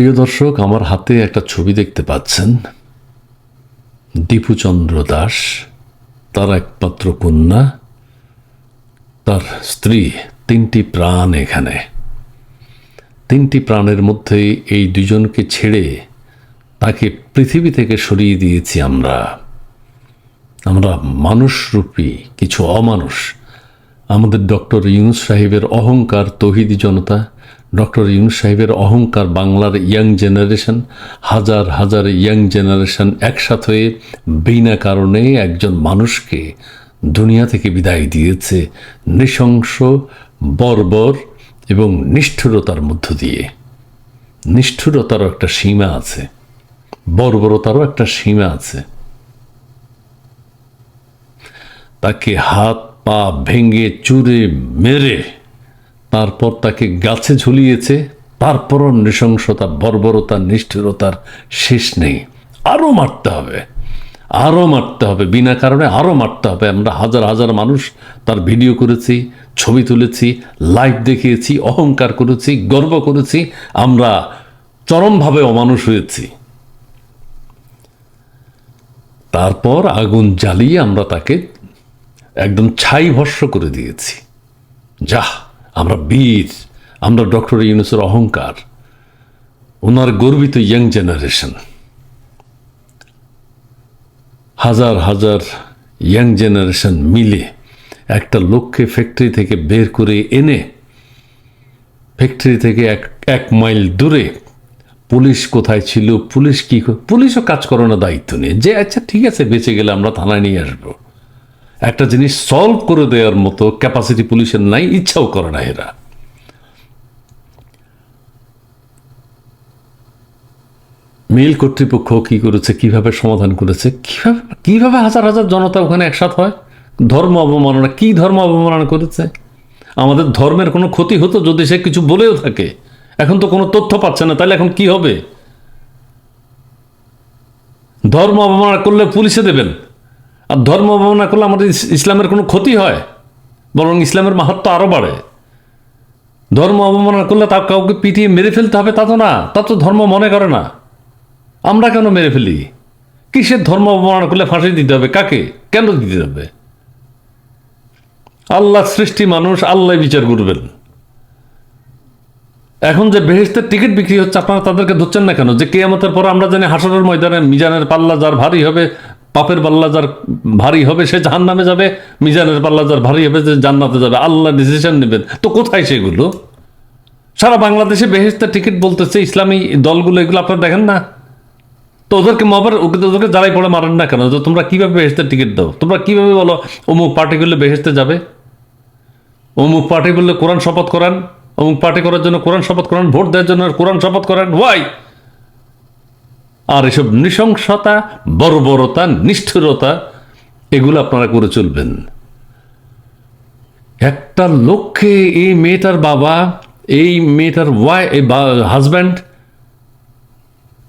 প্রিয় দর্শক, আমার হাতে একটা ছবি দেখতে পাচ্ছেন। দীপুচন্দ্র দাস, তার একমাত্র কন্যা, তার স্ত্রী, তিনটি প্রাণ এখানে। তিনটি প্রাণের মধ্যে এই দুজনকে ছেড়ে তাকে পৃথিবী থেকে সরিয়ে দিয়েছি আমরা। আমরা মানুষরূপী, কিছু অমানুষ। আমাদের ডক্টর ইউনুস সাহেবের অহংকার, তহিদি জনতা ডক্টর ইউনুস সাহেবের অহংকার বাংলার ইয়াং জেনারেশন, হাজার হাজার ইয়াং জেনারেশন একসাথে হয়ে বিনা কারণে একজন মানুষকে দুনিয়া থেকে বিদায় দিয়েছে। নৃশংস, বর্বর এবং নিষ্ঠুরতার মধ্য দিয়ে। নিষ্ঠুরতারও একটা সীমা আছে। বর্বরতারও একটা সীমা আছে। তাকে হাত পা ভেঙে, চুরে, মেরে তারপর তাকে গাছে ঝুলিয়েছে, তারপরও নৃশংসতা, বর্বরতা, নিষ্ঠুরতার শেষ নেই। আরও মারতে হবে আরও মারতে হবে, বিনা কারণে আরও মারতে হবে। আমরা হাজার হাজার মানুষ তার ভিডিও করেছি, ছবি তুলেছি, লাইভ দেখিয়েছি, অহংকার করেছি, গর্ব করেছি, আমরা চরমভাবে অমানুষ হয়েছি। তারপর আগুন জ্বালিয়ে আমরা তাকে একদম ছাই ভস্য করে দিয়েছি। যা আমরা বীর, আমরা ডক্টর ইউনুসের অহংকার, ওনার গর্বিত ইয়াং জেনারেশন হাজার হাজার ইয়াং জেনারেশন মিলে একটা লোককে ফ্যাক্টরি থেকে বের করে এনে ফ্যাক্টরি থেকে এক এক মাইল দূরে পুলিশ কোথায় ছিল, পুলিশ কি পুলিশও কাজ করে না দায়িত্ব নিয়ে। যে আচ্ছা ঠিক আছে, বেঁচে গেলে আমরা থানায় নিয়ে আসব। একটা জিনিস সলভ করে দেওয়ার মতো ক্যাপাসিটি পুলিশের নাই, ইচ্ছাও করে না এরা। মিল কর্তৃপক্ষ কি করেছে, কীভাবে সমাধান করেছে, কীভাবে কীভাবে হাজার হাজার জনতা ওখানে একসাথ হয়? ধর্ম অবমাননা, কি ধর্ম অবমাননা করেছে? আমাদের ধর্মের কোনো ক্ষতি হতো যদি সে কিছু বলেও থাকে। এখন তো কোনো তথ্য পাচ্ছে না, তাহলে এখন কি হবে? ধর্ম অবমাননা করলে পুলিশে দেবেন। আর ধর্ম অবমাননা করলে আমাদের ইসলামের কোনো ক্ষতি হয়? বরং ইসলামের মাহাত্ম আরও বাড়ে। ধর্ম অবমাননা করলে তা কাউকে পিটিয়ে মেরে ফেলতে হবে তা তো না, তা তো ধর্ম মনে করে না। আমরা কেন মেরে ফেলি? কিসের ধর্ম অবমাননা করলে ফাঁসি দিতে হবে? কাকে? কেন দিতে হবে? আল্লাহ সৃষ্টি মানুষ, আল্লাহ বিচার করবেন। এখন যে বেহেস্তের টিকিট বিক্রি হচ্ছে, আপনারা তাদেরকে ধরছেন না কেন? যে কেয়ামতের পর আমরা জানি হাসরের ময়দানে মিজানের পাল্লা যার ভারী হবে পাপের পাল্লা যার ভারী হবে, সে জাহান নামে যাবে, মিজানের পাল্লা যার ভারী হবে যে জান্নাতে যাবে। আল্লাহ ডিসিশন নেবেন। তো কোথায় সেগুলো? সারা বাংলাদেশে বেহেস্তের টিকিট বলতেছে, ইসলামী দলগুলো এগুলো আপনারা দেখেন না? তো ওদেরকে মাবার ওকে ওদেরকে যারাই পড়ে মারেন না কেন? তো তোমরা কীভাবে বেহেস্তের টিকিট দাও? তোমরা কীভাবে বলো, অমুক পার্টি করলে বেহেস্তে যাবে? অমুক পার্টি বললে কোরআন শপথ করান? অমুক পার্টি করার জন্য কোরআন শপথ করান? ভোট দেওয়ার জন্য কোরআন শপথ করান? ওয়াই আর এসব নৃশংসতা, বর্বরতা, নিষ্ঠুরতা, এগুলো আপনারা করে চলবেন। একটা লক্ষ্যে এই মেয়েটার বাবা, এই মেয়েটার ওয়াই হাজব্যান্ড,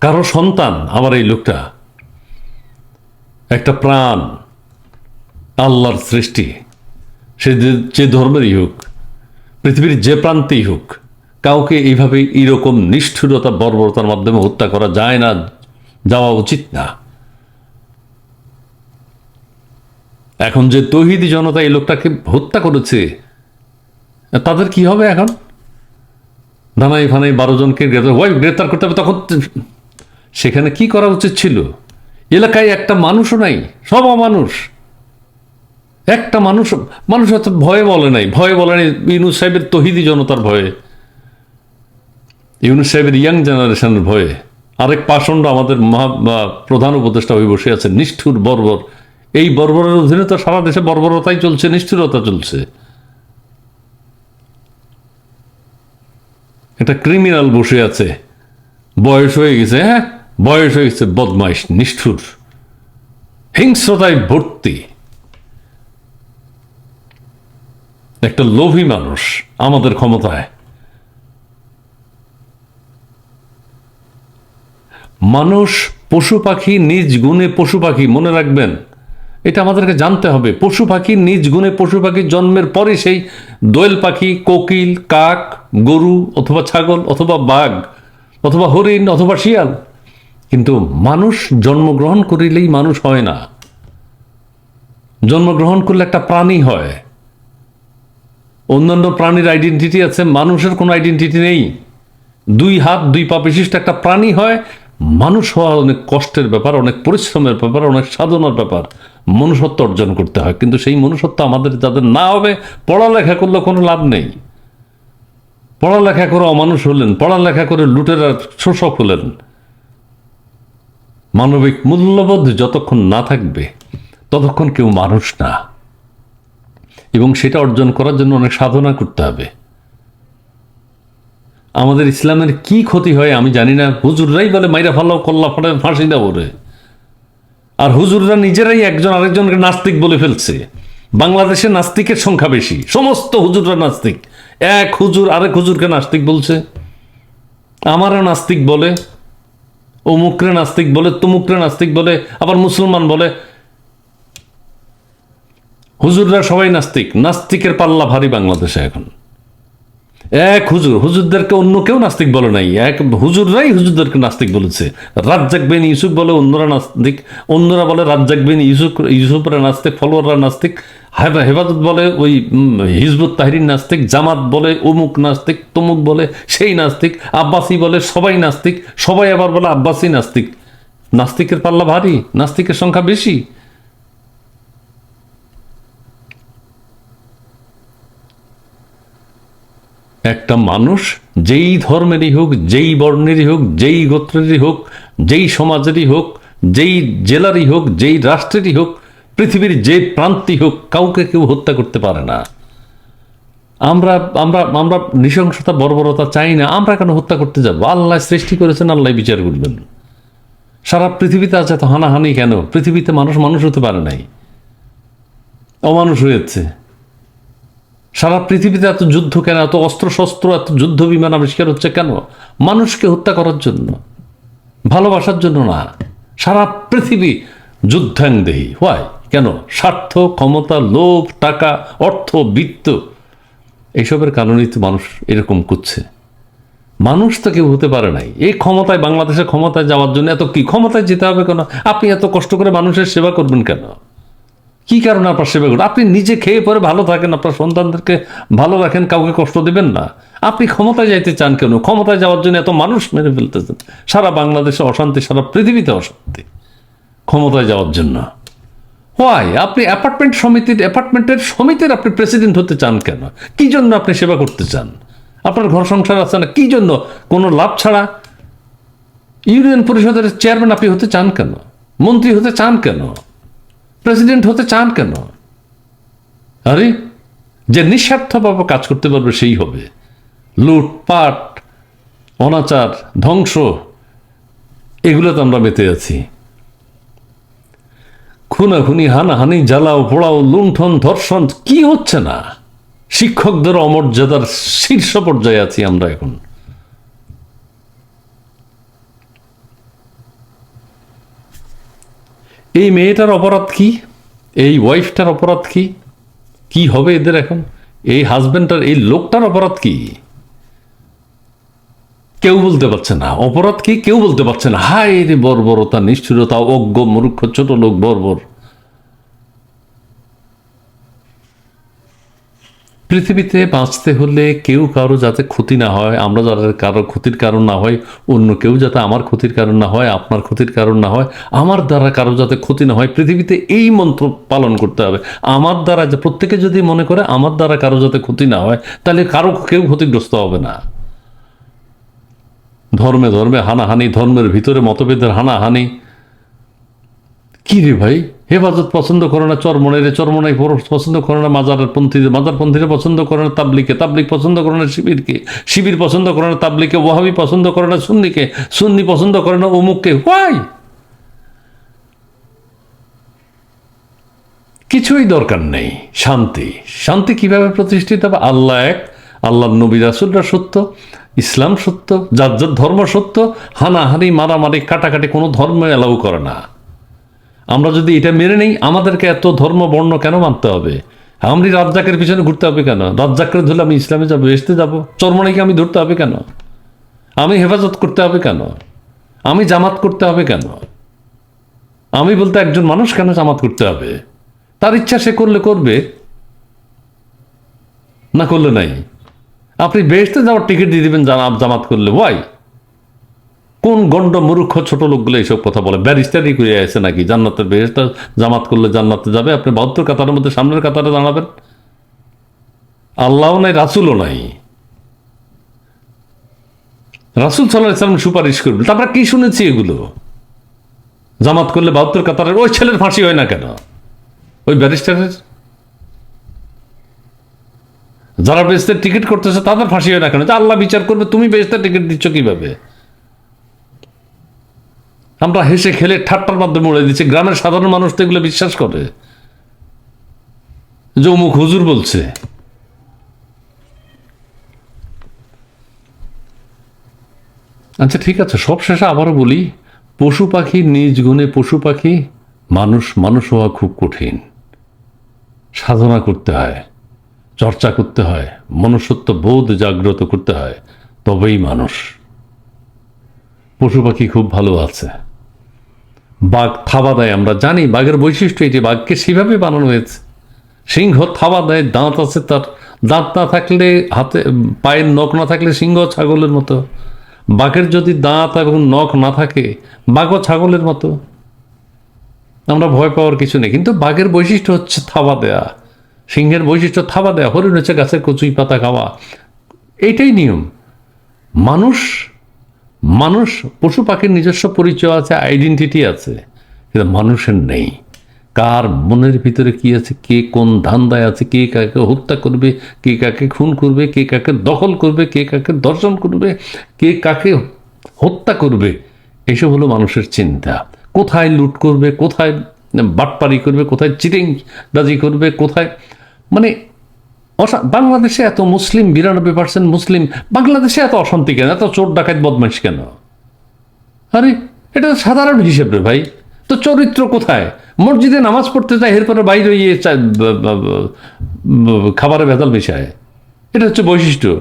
কারও সন্তান আমার এই লোকটা। একটা প্রাণ, আল্লাহর সৃষ্টি। সে যে- ধর্মেরই হোক, পৃথিবীর যে প্রান্তেই হোক, কাউকে এইভাবে এইরকম নিষ্ঠুরতা, বর্বরতার মাধ্যমে হত্যা করা যায় না। উচিত না। এখন যে তহিদি জনতা এই লোকটাকে হত্যা করেছে, তাদের কি হবে এখন? ধানাই ফানাই বারো জনকে গ্রেপ্তার ওই গ্রেপ্তার করতে হবে, তখন সেখানে কি করা উচিত ছিল? এলাকায় একটা মানুষও নাই, সব মানুষ একটা মানুষ মানুষ হয়তো ভয়ে বলে নাই, ভয়ে বলে নাই ইউনুস সাহেবের তহিদি জনতার ভয়ে, ইউনুস সাহেবের ইয়াং জেনারেশনের ভয়ে। আরেক পাষণ্ড আমাদের মহা প্রধান উপদেষ্টা হয়ে বসে আছে নিষ্ঠুর বর্বর। এই বর্বরের অধীনে তো সারা দেশে বর্বরতাই চলছে, নিষ্ঠুরতা চলছে। একটা ক্রিমিনাল বসে আছে। বয়স হয়ে গেছে হ্যাঁ? বয়স হয়ে গেছে, বদমাইশ, নিষ্ঠুর। হিংস্রতায় ভর্তি। একটা লোভী মানুষ আমাদের ক্ষমতায়। মানুষ পশু পাখি, নিজ গুণে পশু পাখি, মনে রাখবেন। এটা আমাদেরকে জানতে হবে। পশু পাখি, নিজ গুণে পশু পাখি জন্মের পরে সেই দোয়েল পাখি, কোকিল, কাক, গরু, অথবা ছাগল, অথবা বাঘ, অথবা হরিণ, অথবা শিয়াল। কিন্তু মানুষ জন্মগ্রহণ করিলেই মানুষ হয় না। জন্মগ্রহণ করলে একটা প্রাণী হয়। অন্যান্য প্রাণীর আইডেন্টিটি আছে, মানুষের কোনো আইডেন্টিটি নেই। দুই হাত, দুই পা বিশিষ্ট একটা প্রাণী হয় মানুষ হওয়া অনেক কষ্টের ব্যাপার, অনেক পরিশ্রমের ব্যাপার, অনেক সাধনার ব্যাপার। মনুষ্যত্ব অর্জন করতে হয়, কিন্তু সেই মনুষ্যত্ব আমাদের যাদের না হবে, পড়ালেখা করলে কোনো লাভ নেই। পড়ালেখা করে অমানুষ হলেন, পড়ালেখা করে লুটেরা শোষক হলেন। মানবিক মূল্যবোধ যতক্ষণ না থাকবে, ততক্ষণ কেউ মানুষ না। এবং সেটা অর্জন করার জন্য অনেক সাধনা করতে হবে। আমাদের ইসলামের কি ক্ষতি হয় আমি জানি না। হুজুররাই বলে, মাইরা ফাল্লাও কল্লা ফাটে ফাঁসি দাও ওরে। আর হুজুররা নিজেরাই একজন আরেকজনকে নাস্তিক বলে ফেলছে। বাংলাদেশে নাস্তিকের সংখ্যা বেশি। সমস্ত হুজুররা নাস্তিক। এক হুজুর আরেক হুজুরকে নাস্তিক বলছে। আমারও নাস্তিক বলে, অমুকরে নাস্তিক বলে, তমুকরে নাস্তিক বলে, আবার মুসলমান বলে। হুজুররা সবাই নাস্তিক। নাস্তিকের পাল্লা ভারী বাংলাদেশে এখন। এক হুজুর, হুজুরদেরকে অন্য কেউ নাস্তিক বলে নাই। এক হুজুররাই হুজুরদেরকে নাস্তিক বলেছে। রাজ্জাক বিন ইউসুফ বলে অন্যরা নাস্তিক, অন্যরা বলে রাজ্জাক বিন ইউসুফ, ইউসুফরা নাস্তিক, ফলোয়াররা নাস্তিক হেফাজত বলে ওই হিজবুত তাহরিন নাস্তিক, জামাত বলে অমুক নাস্তিক, তমুক বলে সেই নাস্তিক, আব্বাসি বলে সবাই নাস্তিক, সবাই আবার বলে আব্বাসি নাস্তিক। নাস্তিকের পাল্লা ভারী, নাস্তিকের সংখ্যা বেশি। একটা মানুষ যেই ধর্মেরই হোক, যেই বর্ণেরই হোক, যেই গোত্রেরই হোক, যেই সমাজেরই হোক, যেই জেলারই হোক, যেই রাষ্ট্রেরই হোক, পৃথিবীর যে প্রান্তি হোক, কাউকে কেউ হত্যা করতে পারে না। আমরা আমরা আমরা নৃশংসতা, বর্বরতা চাই না। আমরা কেন হত্যা করতে যাব? আল্লাহ সৃষ্টি করেছেন, আল্লাহ বিচার করবেন। সারা পৃথিবীতে আছে তো হানাহানি কেন? পৃথিবীতে মানুষ মানুষ হতে পারে নাই। অমানুষ হয়েছে। সারা পৃথিবীতে এত যুদ্ধ কেন? এত অস্ত্র শস্ত্র এত যুদ্ধ বিমান আবিষ্কার হচ্ছে কেন? মানুষকে হত্যা করার জন্য, ভালোবাসার জন্য না। সারা পৃথিবী যুদ্ধাংদেহী। হয় কেন? স্বার্থ, ক্ষমতা, লোভ, টাকা, অর্থ, বিত্ত, এইসবের কারণেই তো মানুষ এরকম করছে। মানুষ তো কেউ হতে পারে নাই। এই ক্ষমতায়, বাংলাদেশের ক্ষমতায় যাওয়ার জন্য এত কি? ক্ষমতায় যেতে হবে কেন? আপনি এত কষ্ট করে মানুষের সেবা করবেন কেন? কি কারণে আপনার সেবা করুন? আপনি নিজে খেয়ে পরে ভালো থাকেন, আপনার সন্তানদেরকে ভালো রাখেন, কাউকে কষ্ট দেবেন না। আপনি ক্ষমতায় যাইতে চান কেন? ক্ষমতায় যাওয়ার জন্য এত মানুষ মেরে ফেলতেছেন। সারা বাংলাদেশে অশান্তি, সারা পৃথিবীতে অশান্তি। ক্ষমতায় যাওয়ার জন্য। হোয়াই আপনি অ্যাপার্টমেন্ট সমিতির অ্যাপার্টমেন্টের সমিতির আপনি প্রেসিডেন্ট হতে চান কেন? কি জন্য আপনি সেবা করতে চান? আপনার ঘর সংসার আছে না? কি জন্য? কোনো লাভ ছাড়া? ইউনিয়ন পরিষদের চেয়ারম্যান আপনি হতে চান কেন? মন্ত্রী হতে চান কেন? প্রেসিডেন্ট হতে চান কেন? আরে, যে নিঃস্বার্থভাবে কাজ করতে পারবে সেই হবে। লুটপাট অনাচার, ধ্বংস, এগুলো তো আমরা মেতে আছি। খুনাখুনি, হানাহানি, জ্বালাও, পোড়াও, লুণ্ঠন, ধর্ষণ, কি হচ্ছে না? শিক্ষকদের অমর্যাদার শীর্ষ পর্যায়ে আছি আমরা এখন। এই মেয়েটার অপরাধ কি? এই ওয়াইফটার অপরাধ কি? কি হবে এদের এখন? এই হাজবেন্ডটার, এই লোকটার অপরাধ কি? কেউ বলতে পারছে না। অপরাধ কি? কেউ বলতে পারছে না। হায় রে বর্বরতা, নিষ্ঠুরতা, অজ্ঞ, মূর্খ, ছোট লোক, বর্বর। পৃথিবীতে বাঁচতে হলে কেউ কারও যাতে ক্ষতি না হয়, আমরা যাতে কারও ক্ষতির কারণ না হয়, অন্য কেউ যাতে আমার ক্ষতির কারণ না হয়, আপনার ক্ষতির কারণ না হয়, আমার দ্বারা কারও যাতে ক্ষতি না হয়, পৃথিবীতে এই মন্ত্র পালন করতে হবে। আমার দ্বারা প্রত্যেকে যদি মনে করে আমার দ্বারা কারও যাতে ক্ষতি না হয়, তাহলে কারও কেউ ক্ষতিগ্রস্ত হবে না। ধর্মে ধর্মে হানাহানি, ধর্মের ভিতরে মতভেদের হানাহানি। কী রে ভাই? হেফাজত পছন্দ করে না চরমনের চরমনাই পছন্দ করে না, মাজারের পন্থীদের মাজার পন্থীরা পছন্দ করে না, তাবলিকে, তাবলিক পছন্দ করে না, শিবিরকে, শিবির পছন্দ করে না, তাবলিকে, ওয়াহাবি পছন্দ করে না, সুন্নিকে, সুন্নি পছন্দ করে না, অমুককে, হোয়াই? কিছুই দরকার নেই, শান্তি। শান্তি কীভাবে প্রতিষ্ঠিত হবে? আল্লাহ এক আল্লাহ নবী রাসুলরা সত্য, ইসলাম সত্য, যার যার ধর্ম সত্য, হানাহানি, মারামারি, কাটাকাটি কোনো ধর্ম অ্যালাউ করে না। আমরা যদি এটা মেনে নেই, আমাদেরকে এত ধর্ম, বর্ণ কেন মানতে হবে? আমি রাজ্জাকের পিছনে ঘুরতে হবে কেন? রাজ্জাককে ধরলে আমি ইসলামে যাব, এসতে যাব। চর্মনাইকে আমি ধরতে হবে কেন? আমি হেফাজত করতে হবে কেন? আমি জামাত করতে হবে কেন? আমি বলতে একজন মানুষ কেন জামাত করতে হবে? তার ইচ্ছা সে করলে করবে, না করলে নাই। আপনি বেহেস্তে যাওয়ার টিকিট দিয়ে দিবেন জামাত করলে। ওয়াই কোন গণ্ড মূর্খ ছোট লোকগুলো এইসব কথা বলে? ব্যারিস্টারই করে আছে নাকি? জান্নাতের বেহেস্টা জামাত করলে জান্নাতে যাবে? আপনি বাহাত্তর কাতারের মধ্যে সামনের কাতারে দাঁড়াবেন? আল্লাহও নাই, রাসুলও নাই। রাসুল সাল্লাহ ইসলাম সুপারিশ করবে তারপরে কি শুনেছি এগুলো? জামাত করলে বাহাত্তর কাতারের ওই ছেলের ফাঁসি হয় না কেন? ওই ব্যারিস্টারের? যারা বেস্তের টিকিট করতেছে তাদের ফাঁসি হয় না কেন? যে আল্লাহ বিচার করবে, তুমি বেস্তের টিকিট দিচ্ছ কীভাবে? আমরা হেসে খেলে ঠাট্টার মাধ্যমে উড়ে দিচ্ছি। গ্রামের সাধারণ মানুষ তো এগুলো বিশ্বাস করে। যে অমুক হুজুর বলছে। আচ্ছা ঠিক আছে, সব শেষে আবারও বলি, পশু পাখি নিজ গুণে পশু পাখি, মানুষ মানুষ হওয়া খুব কঠিন। সাধনা করতে হয়, চর্চা করতে হয়, মনুষ্যত্ব বোধ জাগ্রত করতে হয়, তবেই মানুষ। পশু পাখি খুব ভালো আছে। বাঘ থাবা দেয়, আমরা জানি বাঘের বৈশিষ্ট্য এটি বাঘকে সেভাবে বানানো হয়েছে। সিংহ থাবা দেয়, দাঁত আছে তার। দাঁত না থাকলে হাতে, পায়ের নখ না থাকলে সিংহ ছাগলের মতো। বাঘের যদি দাঁত এবং নখ না থাকে, বাঘও ছাগলের মতো। আমরা ভয় পাওয়ার কিছু নেই। কিন্তু বাঘের বৈশিষ্ট্য হচ্ছে থাবা দেয়া। সিংহের বৈশিষ্ট্য থাবা দেয়া, হরিণ হচ্ছে গাছের কচুই পাতা খাওয়া। এইটাই নিয়ম। মানুষ মানুষ, পশু পাখির নিজস্ব পরিচয় আছে আইডেন্টিটি আছে, কিন্তু মানুষের নেই। কার মনের ভিতরে কি আছে, কে কোন ধান্দায় আছে, কে কাকে হত্যা করবে, কে কাকে খুন করবে, কে কাকে দখল করবে, কে কাকে দর্শন করবে, কে কাকে হত্যা করবে, এসব হলো মানুষের চিন্তা। কোথায় লুট করবে, কোথায় বাটপারি করবে, কোথায় চিটিং বাজি করবে, কোথায় মানে বাংলাদেশে এত মুসলিম, বিরানব্বই পার্সেন্ট মুসলিম, বাংলাদেশে এত অশান্তি কেন? এত চোর ডাকাত বদমাইশ কেন? আরে, এটা সাধারণ হিসেব রে ভাই। তো চরিত্র কোথায়? মসজিদে নামাজ পড়তে চায় এরপরে বাইরে ইয়ে খাবারে ভেজাল মিশায়। এটা হচ্ছে বৈশিষ্ট্য।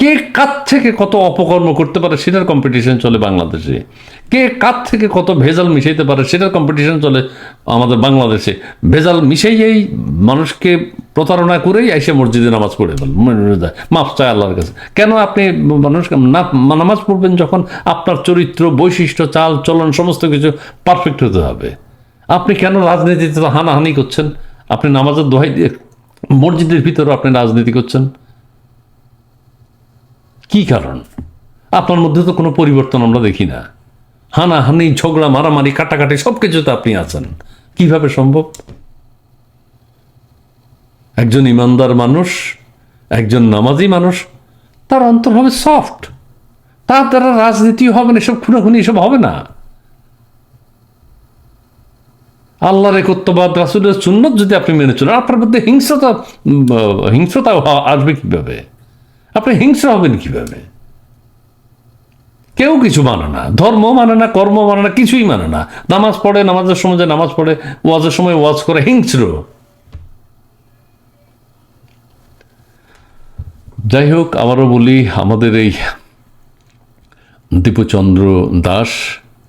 কে কাত থেকে কত অপকর্ম করতে পারে সেটার কম্পিটিশন চলে বাংলাদেশে? কে কাত থেকে কত ভেজাল মিশাইতে পারে সেটার কম্পিটিশন চলে আমাদের বাংলাদেশে? ভেজাল মিশাইয়েই মানুষকে প্রতারণা করেই এসে মসজিদে নামাজ পড়ে ফেল মাফ চায় আল্লাহর কাছে। কেন আপনি মানুষ না নামাজ পড়বেন যখন আপনার চরিত্র, বৈশিষ্ট্য, চাল, চলন, সমস্ত কিছু পারফেক্ট হতে হবে। আপনি কেন রাজনীতিতে হানাহানি করছেন? আপনি নামাজের দোহাই দিয়ে মসজিদের ভিতরে আপনি রাজনীতি করছেন? কি কারণ? আপনার মধ্যে তো কোনো পরিবর্তন আমরা দেখি না। হানাহানি, ঝগড়া, মারামারি, কাটাকাটি সব কিছুতে আপনি আছেন। কীভাবে সম্ভব? একজন ইমানদার মানুষ, একজন নামাজি মানুষ, তার অন্তর হবে সফট। তার দ্বারা রাজনীতি হবে না, এসব খুনাখুনি, এসব হবে না। আল্লাহর একত্ববাদ রাসুলের সুন্নত যদি আপনি মেনে চলেন, আপনার মধ্যে হিংস্রতা হিংস্রতা আসবে কীভাবে? আপনি হিংস্র হবেন কীভাবে? কেউ কিছু মানে না। ধর্ম মানে না, কর্ম মানে না, কিছুই মানে না। নামাজ পড়ে, নামাজের সময় যে নামাজ পড়ে, ওয়াজের সময় ওয়াজ করে, হিংস্র। যাই হোক, আবারও বলি, আমাদের এই দীপচন্দ্র দাস,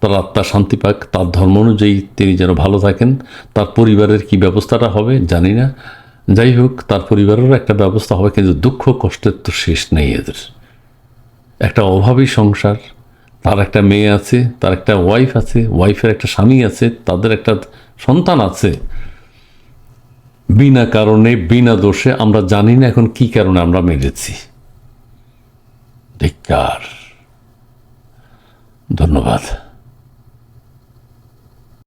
তার আত্মা শান্তি পাক তার ধর্ম অনুযায়ী তিনি যেন ভালো থাকেন, তার পরিবারের কি ব্যবস্থাটা হবে জানি না। যাই হোক, তার পরিবারেরও একটা ব্যবস্থা হবে, কিন্তু দুঃখ, কষ্টের তো শেষ নেই এদের। একটা অভাবী সংসার, তার একটা মেয়ে আছে, তার একটা ওয়াইফ আছে ওয়াইফের একটা স্বামী আছে, তাদের একটা সন্তান আছে। বিনা কারণে, বিনা দোষে আমরা জানি না এখন কি কারণে আমরা মেরেছি। ধিক্কার। ধন্যবাদ।